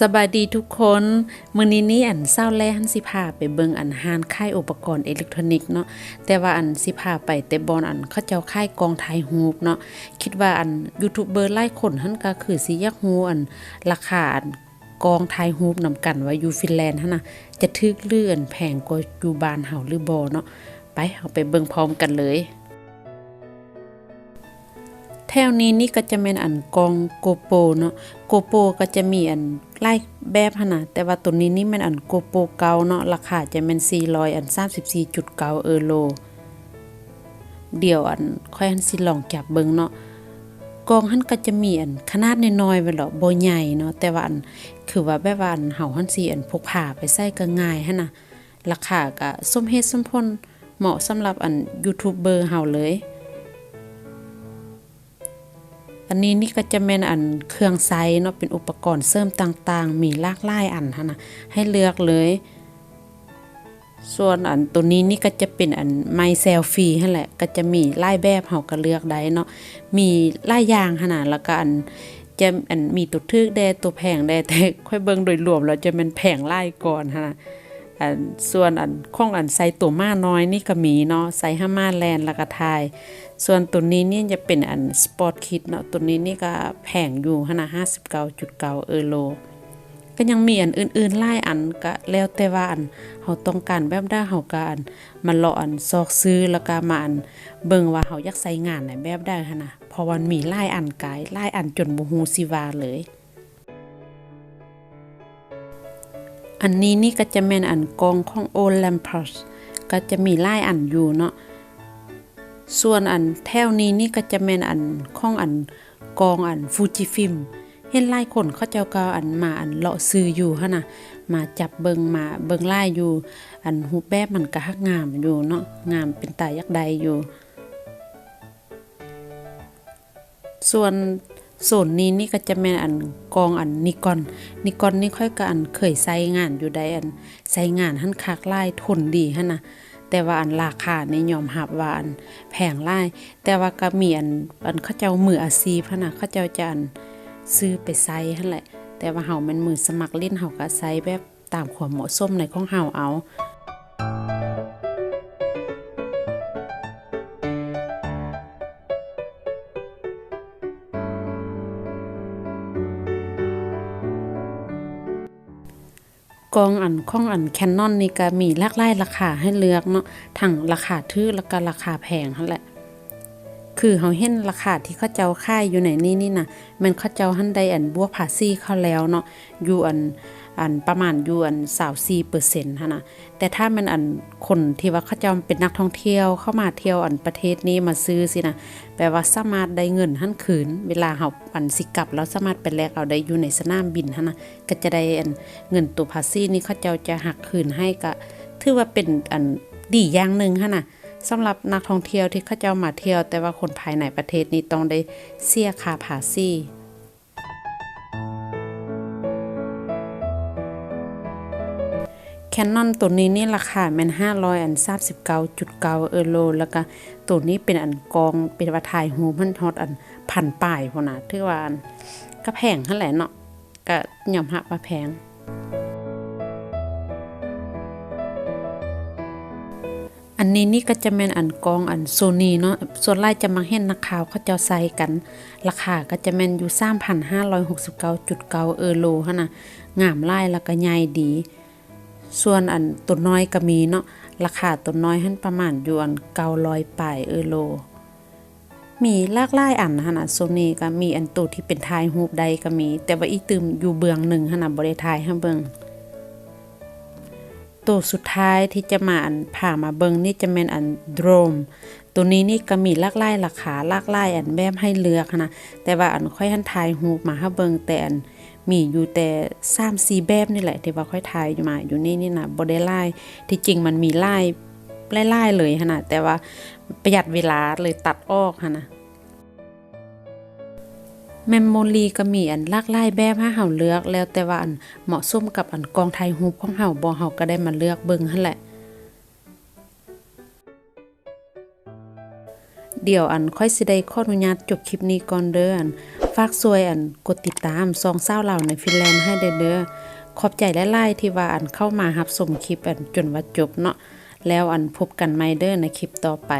สบายดีทุกคนมื้อนี้นี่อันเศร้าแลหันสิพาไปเบิ่งอันหานค่ายอุปกรณ์อิเล็กทรอนิกส์เนาะแต่ว่าอันสิพาไปแต่บอนอันเขาเจ้าค่ายกองถ่ายรูปเนาะคิดว่าอันยูทูบเบอร์หลายคนหันก็คือสิอยากฮู้อันราคาอันกองถ่ายรูปนำกันว่าอยู่ฟินแลนด์หั่นน่ะจะถึกเลื่อนแพงกว่าอยู่บ้านเฮาหรือบ่เนาะไปเฮาไปเบิ่งพร้อมกันเลยแถวนี้นี่ก็จะเป็นอันกองโกโปเนาะโกโปก็จะมีอัน ไล่แบบหนะแต่ว่าตัวนี้นี่มันอันโกโปเก่าเนาะราคาจะเป็น400อัน34.9เออโล เดี๋ยวอันค่อยหันสิลองจับเบิ่งเนาะกองหันก็จะมีอันขนาดน้อยๆไว้หรอกบ่ใหญ่เนาะแต่ว่าอันคือว่าแบบว่าอันเฮาหันสิอันพกพาไปใส่ก็ง่ายหั่นน่ะราคาก็สมเหตุสมผลเหมาะสำหรับอันยูทูบเบอร์เฮาเลย อันนี้นี่ก็จะแม่นอันเครื่องไซเนาะเป็นอุปกรณ์เสริมต่างๆ มีลากหลายอันหั่นะให้เลือกเลย ส่วนอันตัวนี้นี่ก็จะเป็นอันไมเซลฟี่หั่นแหละ ก็จะมีหลายแบบเฮาก็เลือกได้เนาะมีหลายางหั่นน่ะแล้วก็อันจะอันมีตัวทึกแดตัวแพงแดแต่ค่อยเบิ่งโดยรวมแล้วจะเป็นแพงหลายก่อนหั่นะ อันส่วนอันของอันใส่ตัวม้าน้อยนี่ก็มีเนาะใส่ห้ามาแลนแล้วก็ทาย ส่วนตัวนี้เนี่ยจะเป็นอันสปอร์ตคิดเนาะตัวนี้นี่ก็แพงอยู่ขนาด59.9เออโล ก็ยังมีอันอื่นๆหลายอันก็แล้วแต่ว่าอันเฮาต้องการแบบใดเฮาก็อันมาเลาะอันซอกซื้อแล้วก็มาอันเบิ่งว่าเฮาอยากใช้งานในแบบใดหั่นน่ะเพราะว่ามันมีหลายอันกายหลายอันจนบ่ฮู้สิวาเลย อันนี้นี่ก็จะแม่นอันกองของ Olympus ก็จะมีหลายอันอยู่เนาะ ส่วนอันแถวนี้นี่ก็จะแม่นอันของอันกองอันฟูจิฟิมเห็นหลายคนเขาเจ้าก็อันมาอันเลาะซื้ออยู่หั่นน่ะมาจับเบิงมาเบิงลายอยู่ อันรูแบบมันก็ฮักงามอยู่เนาะงามเป็นตายักใดอยู่ ส่วน โซนนี้นี่ก็จะแม่นอันกองอันนิกอนนิกอนนี่ค่อยก็อันเคยใช้งานอยู่ได้อันใช้งานหันคักลายทนดีหั่นนะแต่ว่าอันราคานี่ยอมรับว่าอันแพงหลายแต่ว่าก็มีอันอันเขาเจ้ามืออาชีพหั่นนะเขาเจ้าจะอันซื้อไปใช้หั่นแหละ แต่ว่าเฮามันมือสมัครเล่นเฮาก็ใช้แบบตามความเหมาะสมในของเฮาเอา กองอันของอันแคนนอนนี่ก็มีหลากหลายราคาให้เลือกเนาะทั้งราคาถือแล้วก็ราคาแพงหั่นแหละ คือเฮาเห็นราคาที่เขาเจ้าค่ายอยู่ไหนนี่นี่นะมันเขาเจ้าหันได้อันบัวผาซี่เขาแล้วเนาะอยู่อันอันประมาณอยู่อัน24%หั่นน่ะนะแต่ถ้ามันอันคนที่ว่าเขาจ้าเป็นนักท่องเที่ยวเข้ามาเที่ยวอันประเทศนี้มาซื้อสินะแปลว่าสามารถได้เงินหันคืน เวลาเฮาอันสิกลับแล้วสามารถไปแลกเอาได้อยู่ในสนามบินหั่นะก็จะได้อันเงินตัวภาษีนี่เขาเจ้าจะหักคืนให้ก็ถือว่าเป็นอันดีอย่างหนึ่งหั่นะสำหรับนักท่องเที่ยวที่เขาเจ้ามาเที่ยว แต่ว่าคนภายในประเทศนี้ต้องได้เสียค่าภาษี แคนนอนตัวนี้นี่ราคาแม่น500อัน39.9เออโล แล้วก็ตัวนี้เป็นอันกองเป็นว่าถ่ายรูมันฮอดอันพันป้ายพุ่นน่ะถือว่าอันก็แพงหั่นแหละเนาะก็ยอมรับว่าแพงอันนี้นี่ก็จะแมนอันกองอันโซนีเนาะส่วนหลายจะมาเห็นนักข่าวเขาเจ้าใส่กัน ราคาก็จะแมนอยู่3,569.9เออโลหั่นะงามหลายแล้วก็ใหญ่ดี ส่วนอันตัวน้อยก็มีเนาะราคาตัวน้อยหันประมาณอยู่อัน900ปลายเออโล มีลากหลายอันหันน่ะโซนีก็มีอันตัวที่เป็นถ่ายรูปใดก็มี แต่ว่าอีตึมอยู่เบื้องหนึ่งหันน่ะบ่ได้ถ่ายให้เบิ่งตัวสุดท้ายที่จะมาอันผ่ามาเบิงนี่จะเป็นอันโดรม ตัวนี้นี่ก็มีลากหลายราคาลากหลายอันแบบให้เลือกนะแต่ว่าอันค่อยหันทายรูมาให้เบิงแต่อัน มีอยู่แต่3 4แบบนี่แหละที่ว่าค่อยทายอยู่มาอยู่นี่นี่นะบ่ได้หลายที่จริงมันมีหลายหลายๆเลยหั่นน่ะแต่ว่าประหยัดเวลาเลยตัดออกหั่นะเมมโมรีก็มีอันลากหลายแบบให้เฮาเลือกแล้วแต่ว่าอันเหมาะสมกับอันกองไทยรูปของเฮาบ่เฮาก็ได้มาเลือกเบิ่งหั่นแหละ เดี๋ยวอันค่อยสิได้ขออนุญาตจบคลิปนี้ก่อนเด้ออันฝากซวยอันกดติดตามซองเศร้าเหล่าในฟินแลนด์ให้เด้อเด้อขอบใจแลายๆที่ว่าอันเข้ามารับชมคลิปอันจนว่าจบเนาะแล้วอันพบกันใหม่เด้อในคลิปต่อไป